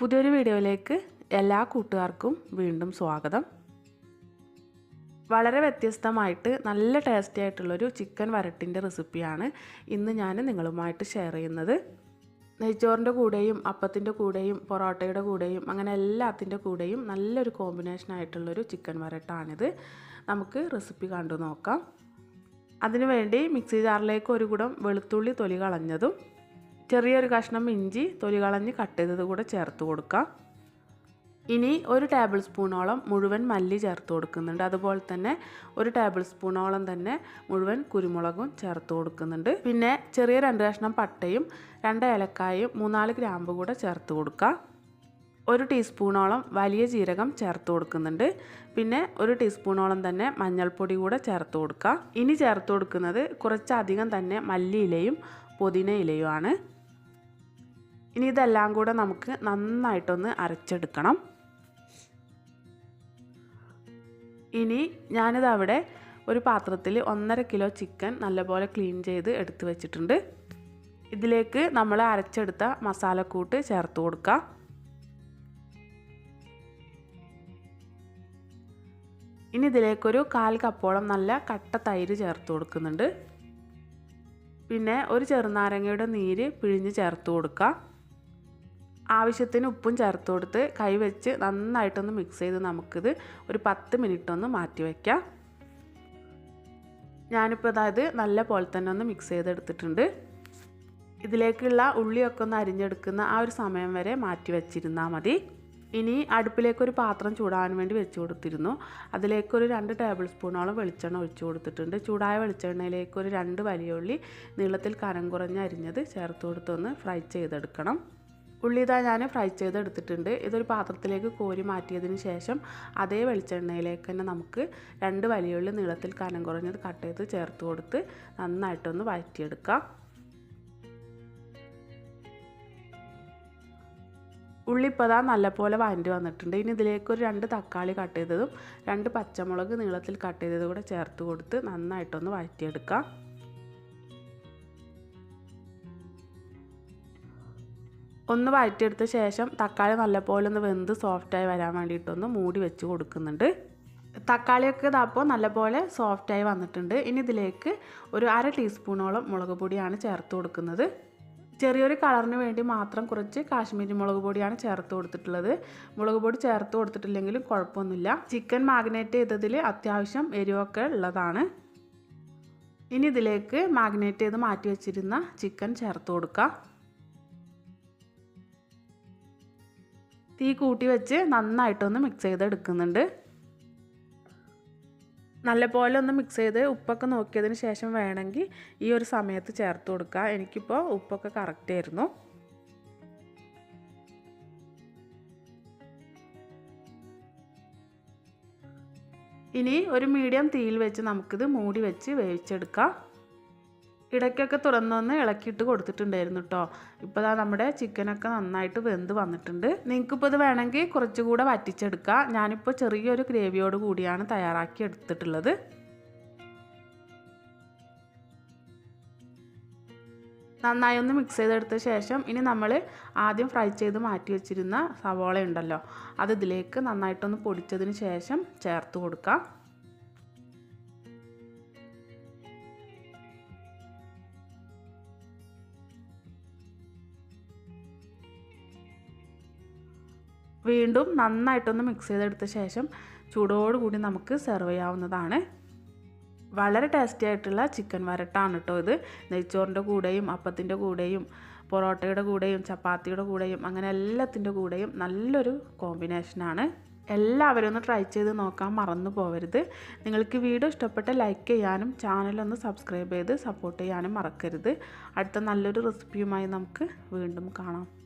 പുതിയൊരു വീഡിയോയിലേക്ക് എല്ലാ കൂട്ടുകാർക്കും വീണ്ടും സ്വാഗതം. വളരെ വ്യത്യസ്തമായിട്ട് നല്ല ടേസ്റ്റി ആയിട്ടുള്ളൊരു ചിക്കൻ വരട്ടിന്റെ റെസിപ്പിയാണ് ഇന്ന് ഞാൻ നിങ്ങളുമായിട്ട് ഷെയർ ചെയ്യുന്നത്. നെയ്ച്ചോറിന്റെ കൂടെയും അപ്പത്തിന്റെ കൂടെയും പൊറോട്ടയുടെ കൂടെയും അങ്ങനെ എല്ലാത്തിന്റെ കൂടെയും നല്ലൊരു കോമ്പിനേഷൻ ആയിട്ടുള്ളൊരു ചിക്കൻ വരട്ടാണിത്. നമുക്ക് റെസിപ്പി കണ്ടു നോക്കാം. അതിനുവേണ്ടി മിക്സി ജാറിലേക്ക് ഒരു കുടം വെളുത്തുള്ളി തൊലി കളഞ്ഞതും ചെറിയൊരു കഷ്ണം ഇഞ്ചി തൊലി കളഞ്ഞ് കട്ട് ചെയ്തത് കൂടെ ചേർത്ത് കൊടുക്കാം. ഇനി ഒരു ടേബിൾ സ്പൂണോളം മുഴുവൻ മല്ലി ചേർത്ത് കൊടുക്കുന്നുണ്ട്. അതുപോലെ തന്നെ ഒരു ടേബിൾ സ്പൂണോളം തന്നെ മുഴുവൻ കുരുമുളകും ചേർത്ത് കൊടുക്കുന്നുണ്ട്. പിന്നെ ചെറിയ രണ്ട് കഷ്ണം പട്ടയും രണ്ട് ഏലക്കായും മൂന്നാൽ ഗ്രാമ്പ് കൂടെ ചേർത്ത് കൊടുക്കുക ഒരു ടീസ്പൂണോളം വലിയ ജീരകം ചേർത്ത് കൊടുക്കുന്നുണ്ട്. പിന്നെ ഒരു ടീസ്പൂണോളം തന്നെ മഞ്ഞൾപ്പൊടി കൂടെ ചേർത്ത് കൊടുക്കുക ഇനി ചേർത്ത് കൊടുക്കുന്നത് കുറച്ചധികം തന്നെ മല്ലിയിലയും പുതിന ഇലയുമാണ് ഇനി ഇതെല്ലാം കൂടെ നമുക്ക് നന്നായിട്ടൊന്ന് അരച്ചെടുക്കണം. ഇനി ഞാനിത് അവിടെ ഒരു പാത്രത്തിൽ ഒന്നര കിലോ ചിക്കൻ നല്ലപോലെ ക്ലീൻ ചെയ്ത് എടുത്തു വെച്ചിട്ടുണ്ട്. ഇതിലേക്ക് നമ്മൾ അരച്ചെടുത്ത മസാലക്കൂട്ട് ചേർത്ത് കൊടുക്കാം. ഇനി ഇതിലേക്കൊരു കാൽ കപ്പോളം നല്ല കട്ട തൈര് ചേർത്ത് കൊടുക്കുന്നുണ്ട്. പിന്നെ ഒരു ചെറുനാരങ്ങയുടെ നീര് പിഴിഞ്ഞ് ചേർത്ത് കൊടുക്കുക ആവശ്യത്തിന് ഉപ്പും ചേർത്ത് കൊടുത്ത് കൈ വെച്ച് നന്നായിട്ടൊന്ന് മിക്സ് ചെയ്ത് നമുക്കിത് ഒരു പത്ത് മിനിറ്റ് ഒന്ന് മാറ്റി വയ്ക്കാം ഞാനിപ്പോൾ അതായത് നല്ല പോലെ തന്നെ ഒന്ന് മിക്സ് ചെയ്തെടുത്തിട്ടുണ്ട്. ഇതിലേക്കുള്ള ഉള്ളിയൊക്കെ ഒന്ന് അരിഞ്ഞെടുക്കുന്ന ആ ഒരു സമയം വരെ മാറ്റി വെച്ചിരുന്നാൽ മതി. ഇനി അടുപ്പിലേക്കൊരു പാത്രം ചൂടാൻ വേണ്ടി വെച്ച് കൊടുത്തിരുന്നു. അതിലേക്ക് ഒരു രണ്ട് ടേബിൾ സ്പൂണോളം വെളിച്ചെണ്ണ ഒഴിച്ചു കൊടുത്തിട്ടുണ്ട്. ചൂടായ വെളിച്ചെണ്ണയിലേക്ക് ഒരു രണ്ട് വലിയ ഉള്ളി നീളത്തിൽ കനം കുറഞ്ഞ് അരിഞ്ഞത് ചേർത്ത് കൊടുത്തൊന്ന് ഫ്രൈ ചെയ്തെടുക്കണം. ഉള്ളി ഇതാ ഞാൻ ഫ്രൈ ചെയ്തെടുത്തിട്ടുണ്ട്. ഇതൊരു പാത്രത്തിലേക്ക് കോരി മാറ്റിയതിന് ശേഷം അതേ വെളിച്ചെണ്ണയിലേക്ക് തന്നെ നമുക്ക് രണ്ട് വലിയുള്ളി നീളത്തിൽ കനം കുറഞ്ഞത് കട്ട് ചെയ്ത് ചേർത്ത് കൊടുത്ത് നന്നായിട്ടൊന്ന് വഴറ്റിയെടുക്കാം. ഉള്ളി ഇപ്പോൾ നല്ലപോലെ വഴണ്ടി വന്നിട്ടുണ്ട്. ഇനി ഇതിലേക്ക് ഒരു രണ്ട് തക്കാളി കട്ട് ചെയ്തതും രണ്ട് പച്ചമുളക് നീളത്തിൽ കട്ട് ചെയ്തതും കൂടെ ചേർത്ത് കൊടുത്ത് നന്നായിട്ടൊന്ന് വഴറ്റിയെടുക്കാം. ഒന്ന് വഴറ്റിയെടുത്ത ശേഷം തക്കാളി നല്ലപോലെ ഒന്ന് വെന്ത് സോഫ്റ്റായി വരാൻ വേണ്ടിയിട്ടൊന്ന് മൂടി വെച്ച് കൊടുക്കുന്നുണ്ട്. തക്കാളിയൊക്കെ ഇതാപ്പോൾ നല്ലപോലെ സോഫ്റ്റായി വന്നിട്ടുണ്ട്. ഇനി ഇതിലേക്ക് ഒരു അര ടീസ്പൂണോളം മുളക് പൊടിയാണ് ചേർത്ത് കൊടുക്കുന്നത്. ചെറിയൊരു കളറിന് വേണ്ടി മാത്രം കുറച്ച് കാശ്മീരി മുളക് പൊടിയാണ് ചേർത്ത് കൊടുത്തിട്ടുള്ളത്. മുളക് പൊടി ചേർത്ത് കൊടുത്തിട്ടില്ലെങ്കിലും കുഴപ്പമൊന്നുമില്ല. ചിക്കൻ മാഗ്നേറ്റ് ചെയ്തതിൽ അത്യാവശ്യം എരിവൊക്കെ ഉള്ളതാണ്. ഇനി ഇതിലേക്ക് മാഗ്നേറ്റ് ചെയ്ത് മാറ്റി വെച്ചിരുന്ന ചിക്കൻ ചേർത്ത് കൊടുക്കാം. തീ കൂട്ടി വെച്ച് നന്നായിട്ടൊന്ന് മിക്സ് ചെയ്ത് എടുക്കുന്നുണ്ട് നല്ലപോലെ ഒന്ന് മിക്സ് ചെയ്ത് ഉപ്പൊക്കെ നോക്കിയതിന് ശേഷം വേണമെങ്കിൽ ഈ ഒരു സമയത്ത് ചേർത്ത് കൊടുക്കുക എനിക്കിപ്പോൾ ഉപ്പൊക്കെ കറക്റ്റ് ആയിരുന്നു. ഇനി ഒരു മീഡിയം തീയിൽ വെച്ച് നമുക്കിത് മൂടി വെച്ച് വേവിച്ചെടുക്കാം. ഇടയ്ക്കൊക്കെ തുറന്നൊന്ന് ഇളക്കിയിട്ട് കൊടുത്തിട്ടുണ്ടായിരുന്നു കേട്ടോ ഇപ്പോൾ ദാ നമ്മുടെ ചിക്കനൊക്കെ നന്നായിട്ട് വെന്ത് വന്നിട്ടുണ്ട്. നിങ്ങൾക്കിപ്പോൾ ഇത് വേണമെങ്കിൽ കുറച്ചുകൂടെ വറ്റിച്ചെടുക്കാം. ഞാനിപ്പോൾ ചെറിയൊരു ഗ്രേവിയോട് കൂടിയാണ് തയ്യാറാക്കി എടുത്തിട്ടുള്ളത്. നന്നായി ഒന്ന് മിക്സ് ചെയ്തെടുത്ത ശേഷം ഇനി നമ്മൾ ആദ്യം ഫ്രൈ ചെയ്ത് മാറ്റി വെച്ചിരുന്ന സവോള ഉണ്ടല്ലോ അത് ഇതിലേക്ക് നന്നായിട്ടൊന്ന് പൊടിച്ചതിന് ശേഷം ചേർത്ത് കൊടുക്കാം. വീണ്ടും നന്നായിട്ടൊന്ന് മിക്സ് ചെയ്തെടുത്ത ശേഷം ചൂടോടുകൂടി നമുക്ക് സെർവ് ചെയ്യാവുന്നതാണ്. വളരെ ടേസ്റ്റി ആയിട്ടുള്ള ചിക്കൻ വരട്ടാണ് കേട്ടോ ഇത്. നെയ്ച്ചോറിന്റെ കൂടെയും അപ്പത്തിന്റെ കൂടെയും പൊറോട്ടയുടെ കൂടെയും ചപ്പാത്തിയുടെ കൂടെയും അങ്ങനെ എല്ലാത്തിന്റെ കൂടെയും നല്ലൊരു കോമ്പിനേഷനാണ് എല്ലാവരും ഒന്ന് ട്രൈ ചെയ്ത് നോക്കാൻ മറന്നു പോകരുത് നിങ്ങൾക്ക് വീഡിയോ ഇഷ്ടപ്പെട്ട ലൈക്ക് ചെയ്യാനും ചാനലൊന്ന് സബ്സ്ക്രൈബ് ചെയ്ത് സപ്പോർട്ട് ചെയ്യാനും മറക്കരുത്. അടുത്ത നല്ലൊരു റെസിപ്പിയുമായി നമുക്ക് വീണ്ടും കാണാം.